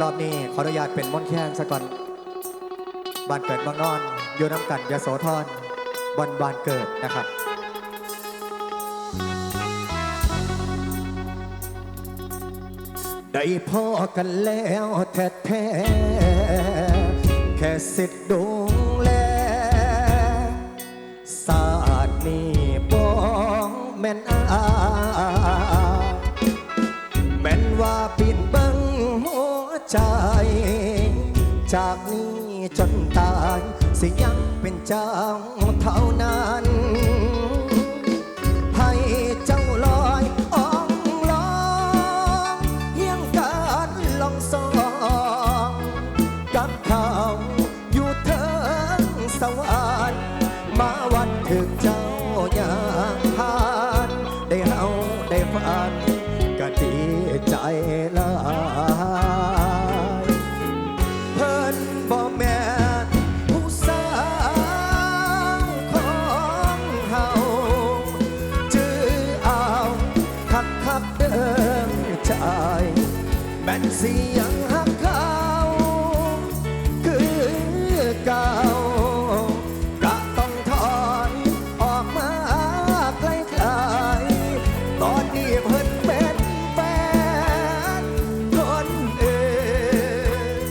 รอบนี้ขออนุญาตเป็นมอนแคนซะก่อนบ้านเกิดเมืองนอนอยู่น้ำกันยโสธรบอนบานเกิดนะครับได้พอกันแล้วแท้แท้แค่สิทธิ์ดูแลศาสตร์นี้บองแม่นอา จนตายสิยังเป็นเจ้าเท่านั้นให้เจ้าลอยอ่องลองเฮียงกันลองสองกับเขาอยู่เทิงสวรรค์มาวันถึงเจ้าอย่างผ่าน ได้เฮาได้ฝัน สียงหักเขาคือเก่ากะต้องถอนออกมาไกลๆตอนนี้เพิ่นเป็นแฟนคนเอื่น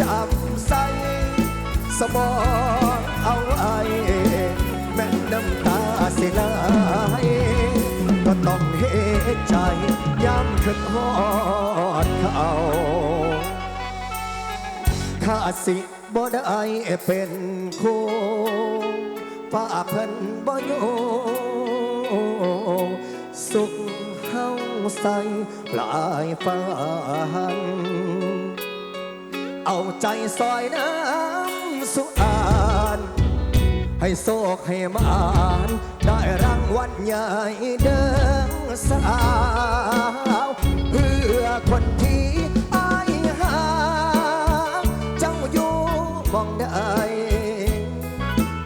จำใส่สมองเอาไว้แม่น้ำตาสิไหลก็ต้องเฮ็ดใจย้ำขึ้นฮอ ดเขาข้าสิบ่ได้เป็นคู่ฝ้าเพิ่นบ่อยู่สุขเฮาใส่ปลายฟ้นเอาใจซอยน้ำสุอา ให้โศกให้มานได้รางวัลใหญ่เดิงสาว เพื่อคนที่อายหา เจ้าอยู่มองได้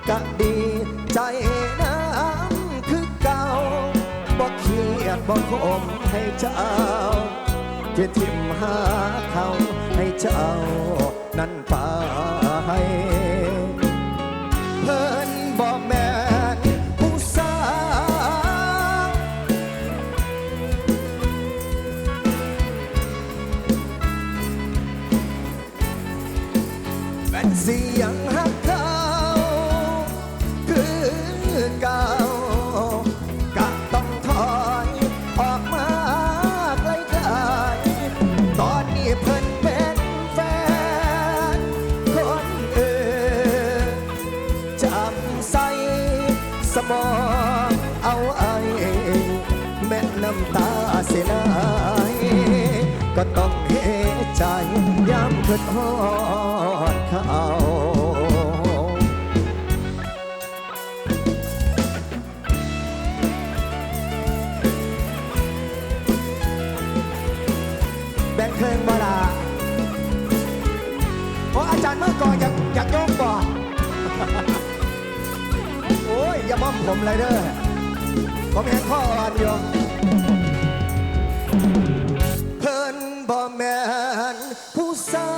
กะดีใจน้ำคือเก่าบอกเครียดบอกคมให้เจ้าที่ทิมหาเขาให้เจ้านั้นไป สียงหักเขาคือเก่ากะต้องถอยออกมาไกลๆตอนนี้เพิ่นเป็นแฟนคนอื่นจำใส่สมองเอาไอ้แม่น้ำตาเสียไหลก็ต้องเฮใจย้ำขึ้นฮอ ดเขาแบ่งเครื่งบลาเพราะอาจารย์เมื่อก่อนอยากอยากโยกบ่โอ้ย อย่าบ้อมผมเลยเด้อผมเห็นข้ออ่อนอยู่เพิ่นบ่แม่นผู้สา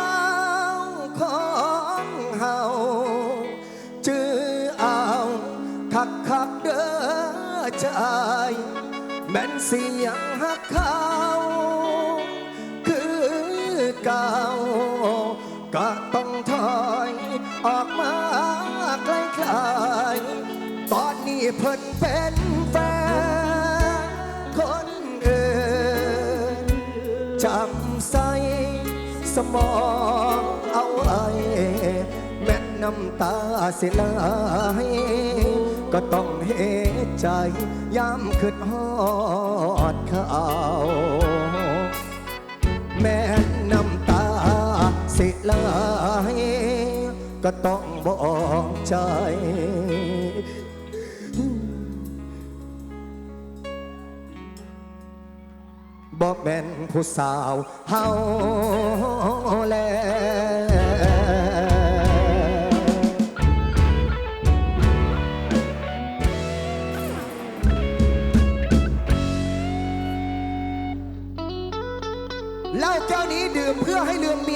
ว สียงหักเขาคือเก่าก็ต้องถอยออกมาไกลๆตอนนี้เพิ่นเป็นแฟนคนอื่นจำใส่สมองเอาไว้แม่นน้ำตาสิไหล ก็ต้องเฮใจย้ำขึ้นฮอดเขาแม่น้ำตาสิไหลก็ต้องบอกใจบอกแม่นผู้สาวเฮาแลเ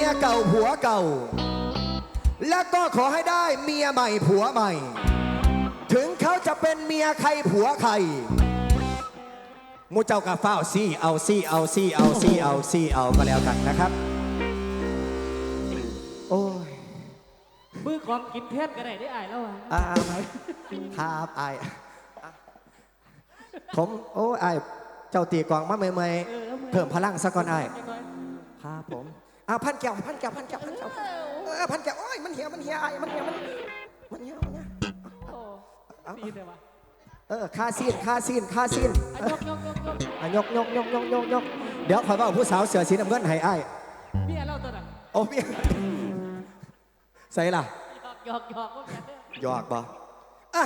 ยเก่าผัวเก่า และก็ขอให้ได้เมียใหม่ผัวใหม่ ถึงเขาจะเป็นเมียใครผัวใครหมูเจ้ากับเฝ้าวซี่เอาซี่เอาซี่เอาซี่เอาซี่เอาก็แล้วกันนะครับ โอ้ยมือของกินเทศก็ได้ได้อายแล้วอะอาไหมครับอายอะผมโอ้อายเจ้าตีกลองมาใหม่ๆเพิ่มพลังสักก่อนอายจังเลยครับผม อ้าวพันแก้วพันแก้วพันแก้วพันแก้วเออพันแก้วโอ้ยมันเหี่ยวมันเหี่ยวอายมันเหี่ยวมันมันเหี่ยวมันเหี่ยวโอ้ดีเลยวะเออคาซีนคาซีนคาซีนอะยกยกยกยกอะยกยกยกยกยกยกเดี๋ยวคอยว่าผู้สาวเสือสีน้ำเงินให้อ้ายเมียเราตัวน่ะโอ้พี่ใส่ล่ะหยอกหยอกหยอกพวกนั้นเด้อหยอกบ่อะ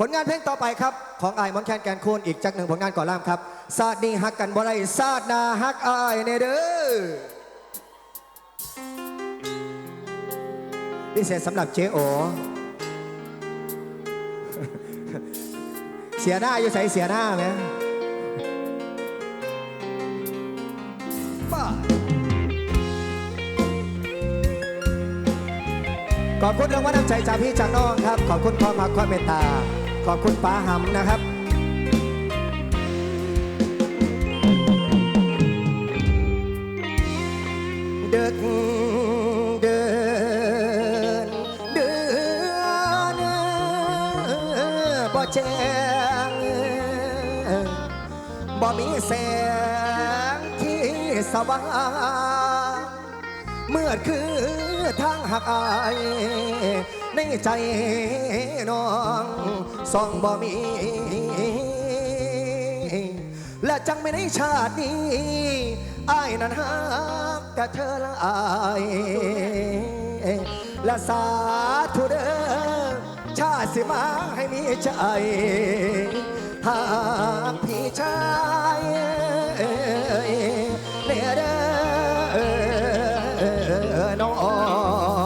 ผลงานเพลงต่อไปครับ ของไอายมอนแคนแกนคูนอีกจักหนึ่งผลงานก่อล่ามครับซาดนีฮักกันบ่ไรซาดนาฮักไอายเนเด้อพิเศษสำหรับเจโอเสียหน้าอยู่ใส่เสียหน้าไหมบ้าขอบคุณรางวัลน้ำใจจากพี่จากน้องครับ ขอบคุณความรักความเมตตา ขอบคุณป้าหำนะครับ เดินเดินเดินบ่แจ้งบ่มีแสงที่สว่างเมื่อคือทางหักอาย ในใจน้องส่องบ่มี และจังไม่ในชาตินี้อายนั้นหักแต่เธอละอายและสาธุเด้อชาติสิมาให้มีใจหากพี่ชายเนี่ยเด้อน้อง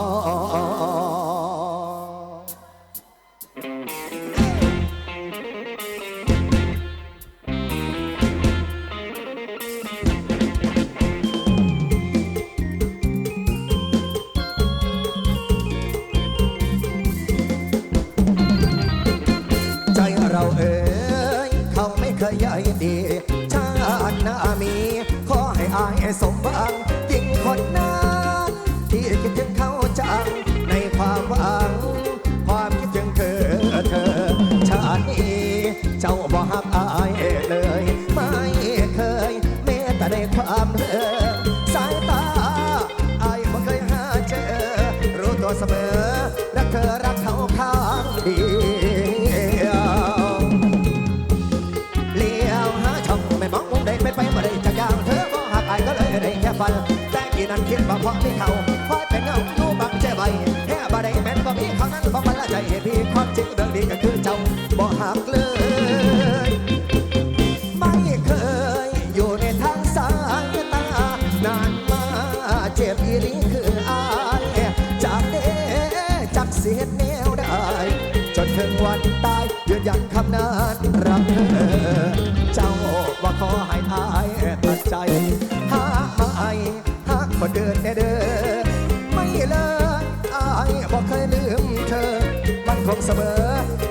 เสมอ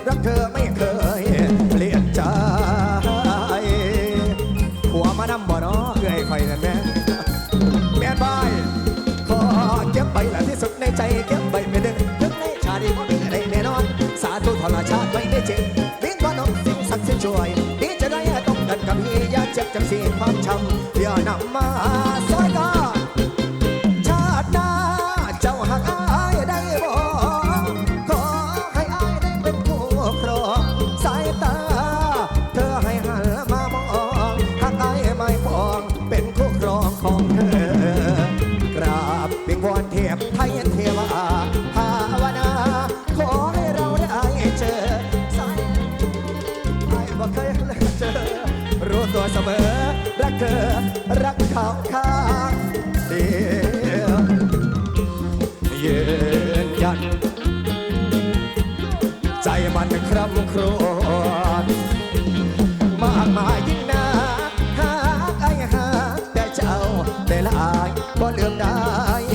รักเธอไม่เคยเปลี่ยนใจหัวมานำบ่เนาะเอื้อยไฟนั่นแม่แม่นบายขอเก็บไปละที่สุดในใจเก็บไปไม่ดึงถึงในชาตินี้บ่มีอะไรแน่นอน สาธุธรรมชาติไว้ได้จริงวิ่งว่าน้องสิ่งศักดิ์สิทธิ์ช่วยดีจะได้ต้องกันกับพี่ยาเจ็บจังสีความช้ำ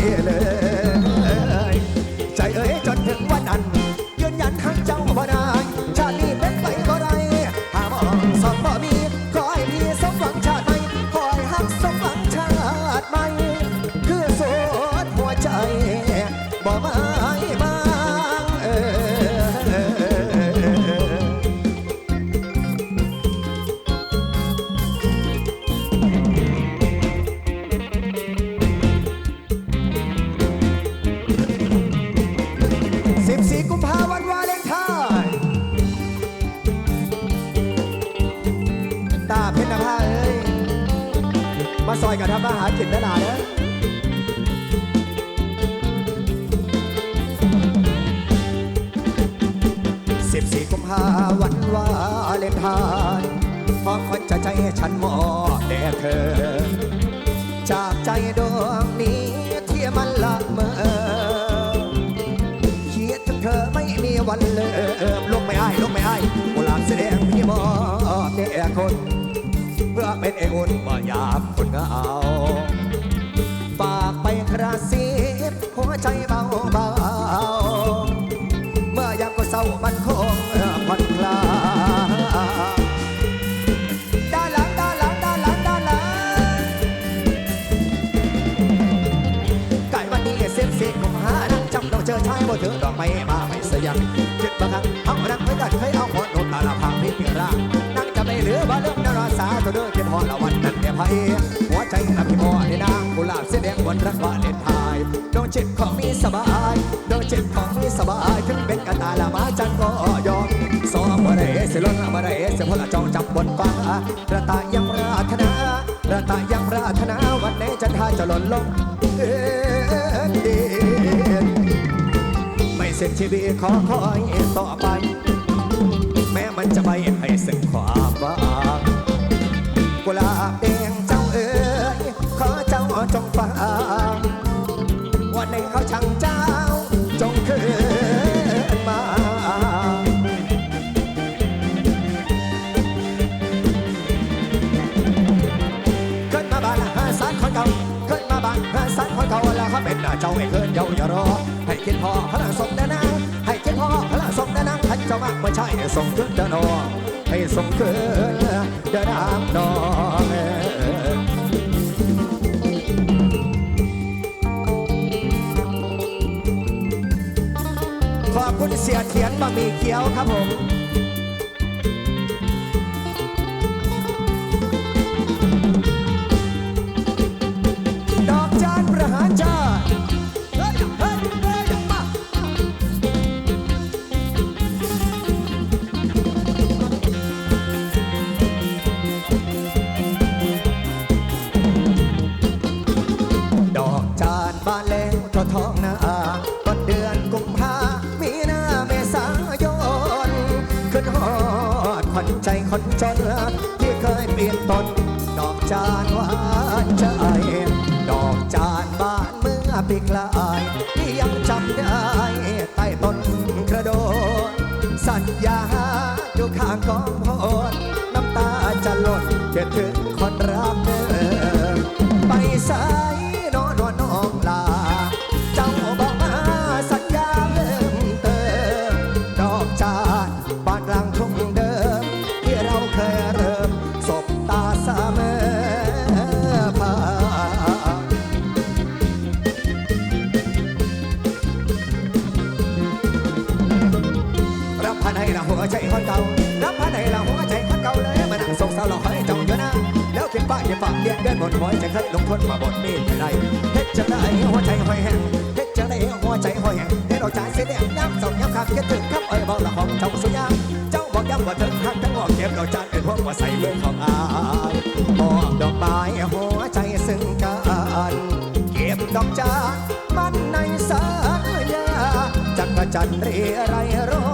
เฉันมอบแด่เธอ จากใจดวงนี้ที่มันละเมอคิดถึงเธอไม่มีวันเลิมลงไม่อ้ายลงไม่อ้ายกุหลาบแสดงพี่มอบแด่คน เพื่อเป็นเออุ่นเมื่อยามคนเหงาฝากไปกระซิ ไม้มาไม่เสียงคิดบางครั้งเอารักไม่ได้เคยเอาหัวโนตาลาพังพิพิร่างนั่งจะไม่เหลือว่าเรื่องนราสาตัวเด้อเก็บพอละวันนั้นเดี๋ยวพายหัวใจนับพี่พ่อในนางกุหลาบเสียแดงวันรักวาเลนไทน์ดวงจิตของมีสบายดวงจิตของมีสบายถึงเป็นกันตาละมาจันก็ยอมสองบ่ได้เสียล้นบ่ได้เสียพละจองจับบนฟ้ากระตายังรารถนากระตายังรารถนาวันไหนจันทาจะหล่นลงเอ ชีวิตขอคอยต่อไป แม้มันจะไม่ให้สึ่งความว่างกุหลาบแดงเจ้าเอ๋ยขอเจ้าจงฟังวันในเขาช่างจ้า คนเก่าแล้าเป็นเจ้าไอ้เกินเยาอย่ารอ ให้คิดพอพลังส่งเดินนางให้คิดพอพลังส่งเดินนางขันเจ้ามากไม่ใช่ส่งขึ้นเดินนองให้ส่งขึ้นเดินนางนองขอบคุณเสียเทียนบะหมี่เกี๊ยวครับผม จะถึงคนรัก อย่าฝากเลี้ยงเดินบนหอยจะเคยลงทนมาบนมีดไม่ได้เฮ็ดจะได้หัวใจหอยแห้งเฮ็ดจะได้หัวใจหอยแห้งเฮ็ดเอาใจเสียแดงน้ำส่งย้ำคำคิดถึงครับเอ้ยบอกละของเจ้าสุยาเจ้าบอกย้ำว่าถึงหักทั้งหอกเก็บดอกจานเป็นพวกว่าใส่เรื่องของอายมอบดอกไม้หัวใจซึ่งกันเก็บดอกจานมันในสายาจักรจันทร์เรียไรร้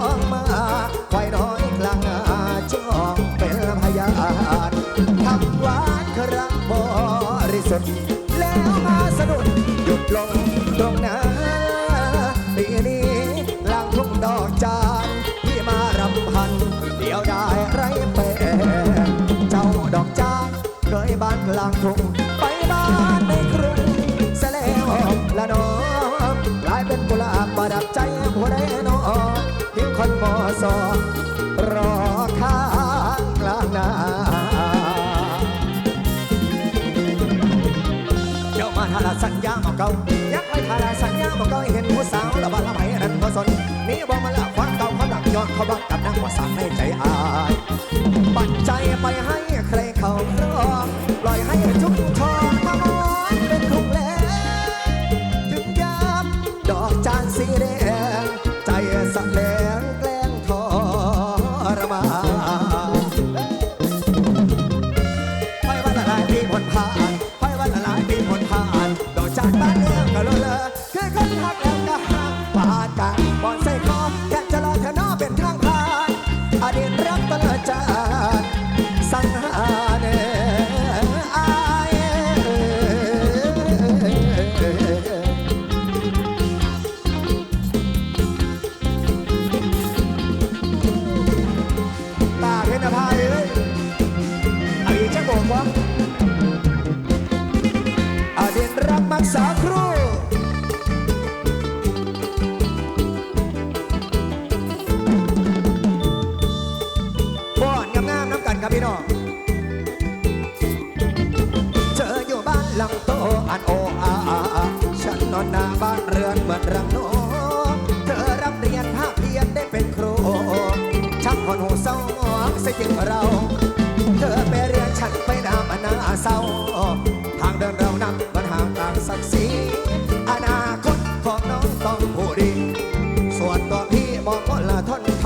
างกรุงไปบ้านในครุงเสแล้วละน้องกลายเป็นกุหลาบประดับใจหัวแดนอทิ้งคนมอสอรอข้างกลางนาเจ้ามาทาราสัญญาขอกเขายักษ์ไว้ทาราสัญญาบองเขาเห็นผู้สาวละบานละไผ่นั้นก็สนนี่บอกมาละความเก่าความหลังย้อนเขาบักกับนักว่าสั่งในใจอายปัจจัยไปให้ใครเขา sa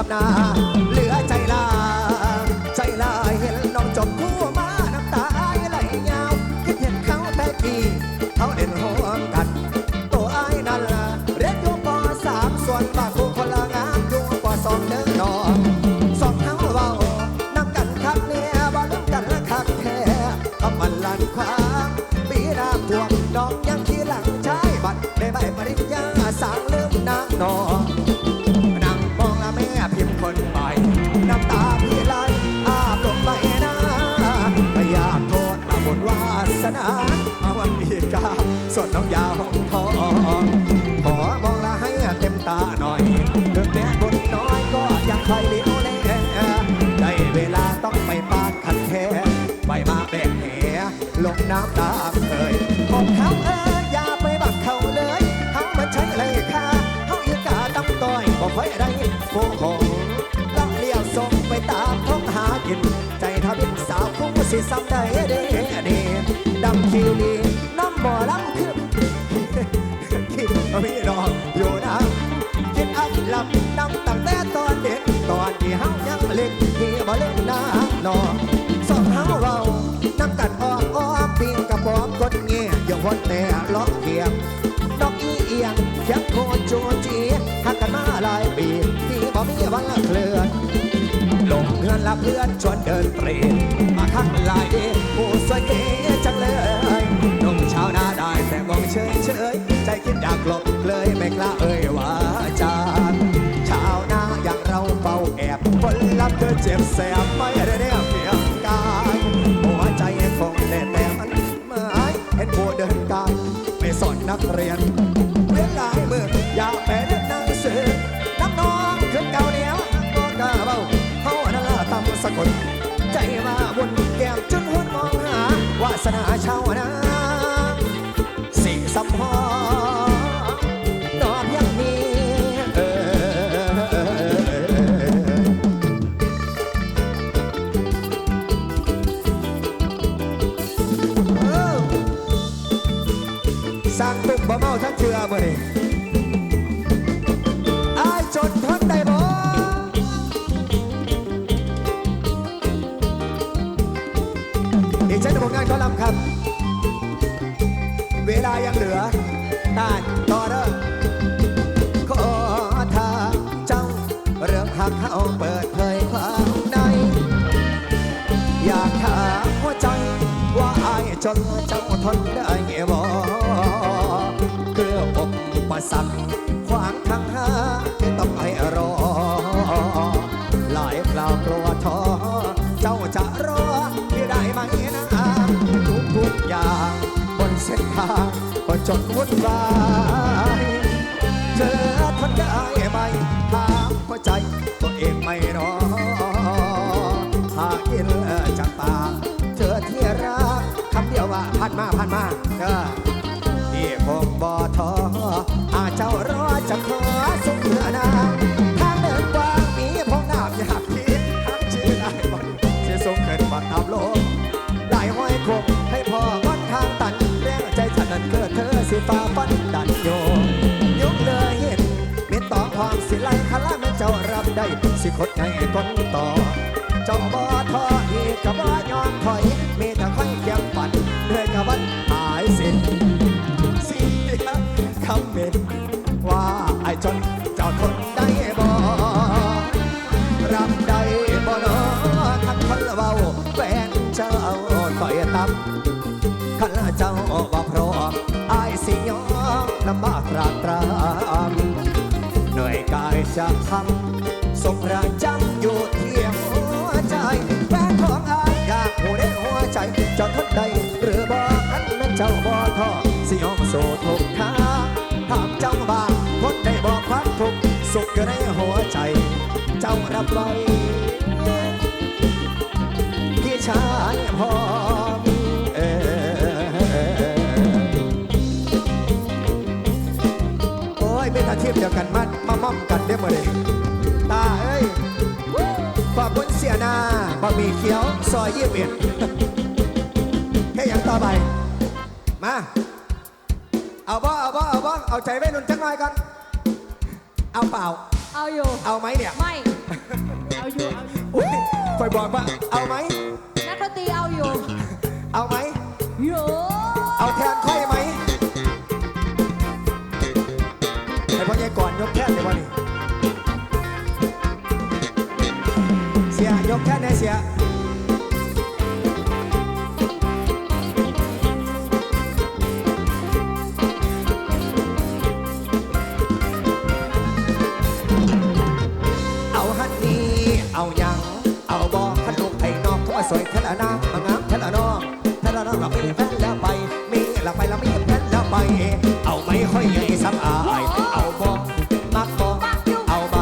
nah. สิส้ำได้เด้เด้ดำคิวลีน้ำบ่อลำคือที่พี่น้องอยู่นะคิดอักลำนำตั้งแต่ตอนเด็กตอนที่เฮายังเล็กมีบ่เล่นน้ำนอสองเฮาเราน้ำกัดออกอ้อมปีนกระป๋อมกดเงี้ยอยังวนแต่ล็อกเกียร์ ละเพื่อนชวนเดินเตรนมาข้างลายเดผู้สวยเก๋จังเลยนุ่มชาวนาได้แต่มองเฉยเฉยใจคิดอยากหลบเลยไม่กล้าเอ่ยว่าจานชาวนาอย่างเราเฝ้าแอบคนรับเธอเจ็บแสบ คน ใจมาวนแก้มจนหัวนมองหาวาสนาชาวนาสิ่งสำพอนอบยังมีสร้างตุ่มบ่เมาทั้งเชื่อเมื่อนี้ ก็จนวุ่นวายเจอทนได้ไหมถามหัวใจตัวเองไม่รอหากินจากปากเจอที่รักคำเดียวว่าพันมาผ่านมาเออที่คงบ่ท้อ สิฟ้าฟันดันโยยกเลยเห็นมีตอความสิไลคลาแม่เจ้ารับได้ สิคดไงต้นต่อจ้าบ่ทออีกกับว่ายอมถอย มีแต่ค่อยเคียงฝันเหนื่อยกับวันหายสิ้นเสียคำเป็นว่าไอ้จนเจ้าทนได้บ่รับได้บ่เนอคันคนเว้าแฟนเจ้าต่อยตับคันเจ้าบ่ ท้อสิยอมสู้ทุกทาถามเจ้าบ้างทนได้บ่ความทุกข์สุขในหัวใจ เจ้ารับไว้พี่ชายพอมเออโอ้ยเป็นอาชีพเดียวกันมัดมาม่อมกันได้มดเลยตาเอ้ยขอบคุณเสียหนาบะหมี่เขียวซอยยี่สิบเอ็ดแค่ยังต่อไป มา เอาบ่เอาบ่เอาบ่เอาใจไว้หนุนจังหน่อยกันเอาเปล่า เอาอยู่ เอาไหมเนี่ยไม่ เอาอยู่ เอาอยู่อุ้ยคอยบอกว่าเอาไหม สวยเทละนามางามเทละนองเทละนองเรามีแฟนแล้วไป มีแล้วไปเรามีแฟนแล้วไป เอาไม่ค่อยใหญ่ซ้ำอายเอาบอมักบอเอาใบ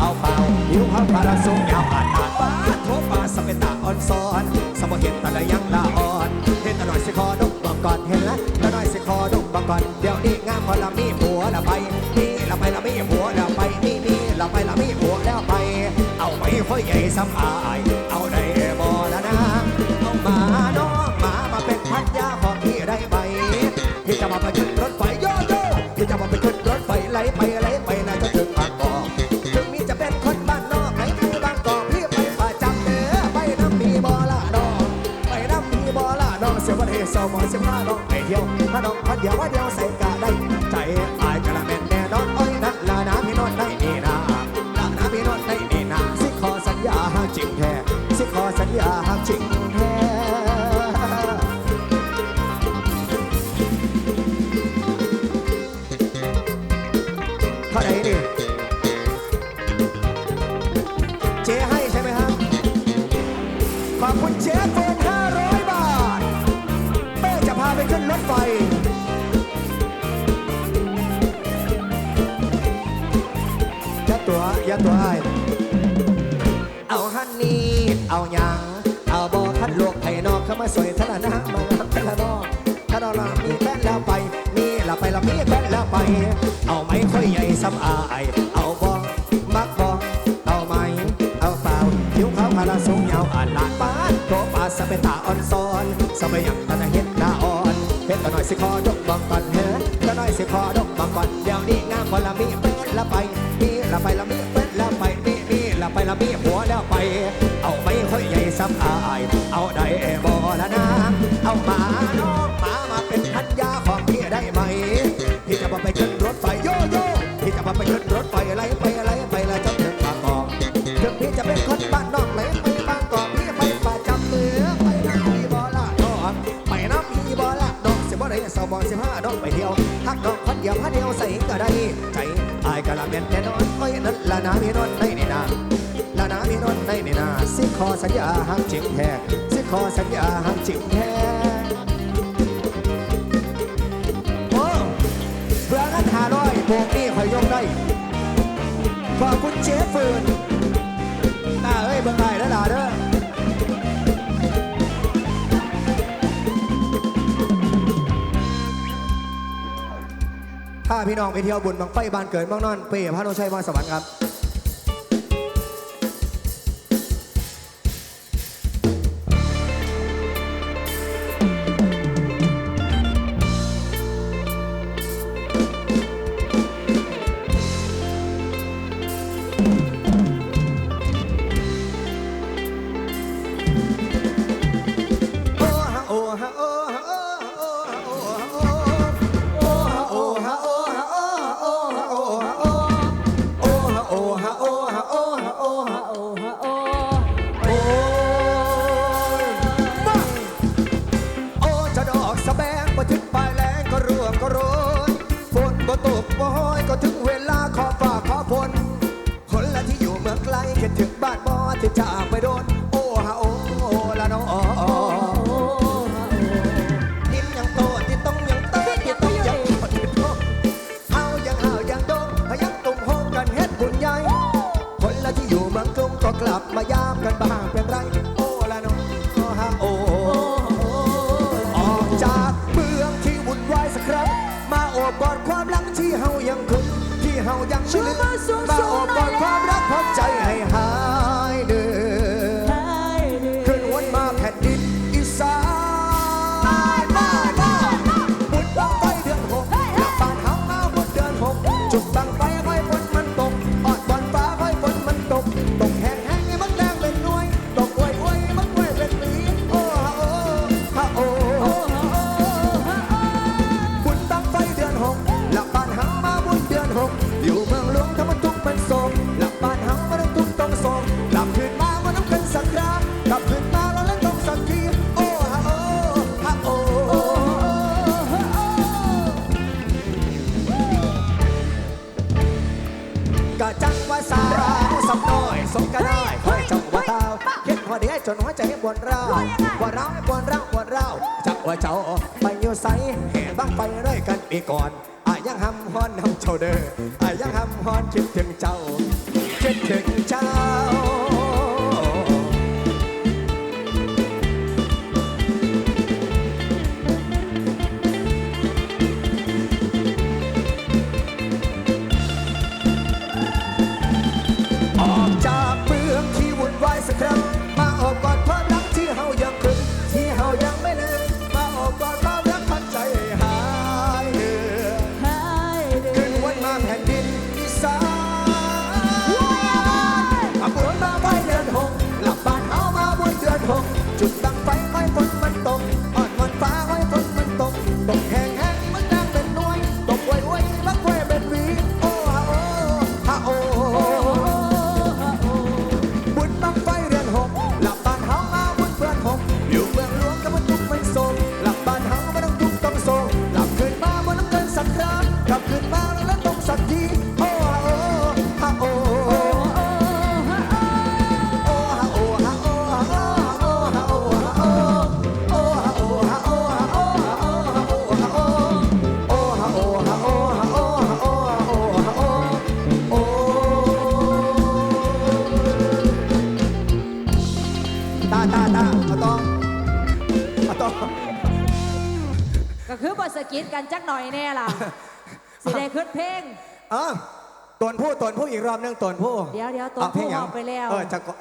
เอาเปล่าหิวข้าวปลาละสุกยาวอ่านอ่านป้าโทปลาสเปนตาอ่อนซ้อนสมเห็นตาละยังละอ่อน เห็นตาหน่อยสิคอดกบังก่อนเห็นละตาหน่อยสิคอดกบังก่อนเดี๋ยวนี้งามพอละมีผัวละไปนี่ละไปละมีผัวละไปนี่นี่ละไปละมีผัวแล้วไป เอาไม่ค่อยใหญ่ซ้ำอาย ยัดตัวยัดตัวให้เอาฮันนี่เอาหยัง เอาบอคัดโลกไผ่นอกเข้ามาสวยทะละนะมางทะละนอกถ้าเรามีแฟนแล้วไป มีละไปละมีแฟนแล้วไป เอาไม่ค่อยใหญ่ซ้ำอายเอาบอมักบอเอาไหมเอาเปล่าผิวขาวพาราสูงยาวอ่านลาดป้านโตปาสเปนตาอ่อนซอนสมัยยังตะเห็นหน้าอ่อนเห็นตะน่อยสิคอดกบังก่อนเฮ้ตะน่อยสิคอดกบังก่อนเดี๋ยวนี้งามพอละมีแฟนแล้วไปมี ละไปละมีแฟนแล้วไปมีมีละไปละมีผัวล้วไป เอาไม่ค่อยใหญ่ซ้ำอาย เอาได้บ่ละนะ เอาหมาน้องหมามาเป็นพันยาของพี่ได้ไหม พี่จะมาไปขึ้นรถไฟโยโย่พี่จะมาไปขึ้นรถไฟอะไรไปอะไรไปล้วจนถึงบางกอกถึงพี่จะเป็นคนบ้านนอกไหนไปบางกอกพี่ไปประจำเมืองไปน้ำพี่บอละดอกไปน้ำพี่บอละดอกสิบบ่ได้สองบอสิบห้าดอกไปเที่ยวฮักดอกพันเดียวพันเดียวใส่ก็ได้ใจายกะละเมนแน่นอนอ้อยนั้นละนามีนอนในนีนาละนามีนอนในนีนาสิขอสัญญาหากจิ้งแท้สิขอสัญญาหากจิ้งแท้โอ้เบื่อกันหาร้อยโบกนี่คอยยกได้ขาบคุณเชฟเฟิร์นาพี่น้องไปเที่ยวบุญบางไฟบานเกิดบางนอนเป้พระนรชัยมาสวรรค์ครับ กอดความหลังที่เฮายังคุ้นที่เฮายังไม่ลืมาออกกอดความรักพร้อใจ ปวดร้าวปวดร้าวปวดร้าวจักว่าเจ้าไปอยู่ไสแห่บ้างไปเรื่อยกันอีก่อนอ่ยังหำฮอนนำเจ้าเด้ออ่ยังหำฮอนคิดถึงเจ้าคิดถึงเจ้า นจักหน่อยแน่ล่ะ สิได้ขึ้นเพลงอะตวนผู้ตวนผู้อีกรอบหนึงตวนผู้เดี๋ยวเดี๋ยวตวนอาเพลงผู้หยังออกไปแล้วเออจะก็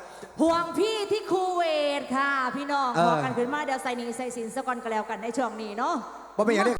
ห่วงพี่ที่คูเวตค่ะ พี่น้องเออบอกกันขึ้นมาเดี๋ยวใส่หนีใส่สินสกอนก็แล้วกันในช่วงนี้เนาะบ่เป็นอย่างนี้